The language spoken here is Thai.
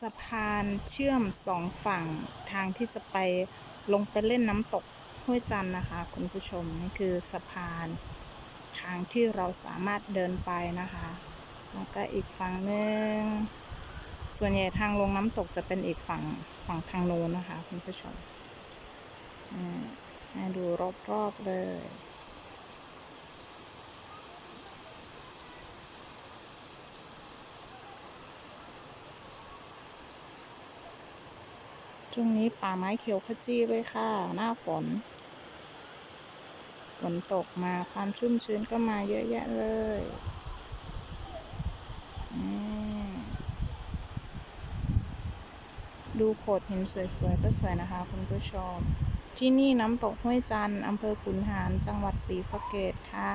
สะพานเชื่อมสองฝั่งทางที่จะไปลงไปเล่นน้ำตกห้วยจันนะคะ คุณผู้ชมนี่คือสะพาน ทางที่เราสามารถเดินไปนะคะ แล้วก็อีกฝั่งหนึ่งส่วนใหญ่ทางลงน้ำตกจะเป็นอีกฝั่งฝั่งทางโน้นนะคะ คุณผู้ชมอ่าดูรอบๆเลย ช่วงนี้ป่าไม้เขียวขจีเลยค่ะ หน้าฝน ฝนตกมาความชุ่มชื้นก็มาเยอะแยะเลยดูโขดหินสวยๆก็สวยนะคะคุณผู้ชม ที่นี่น้ำตกห้วยจันทร์อำเภอขุนหารจังหวัดศรีสะเกษค่ะ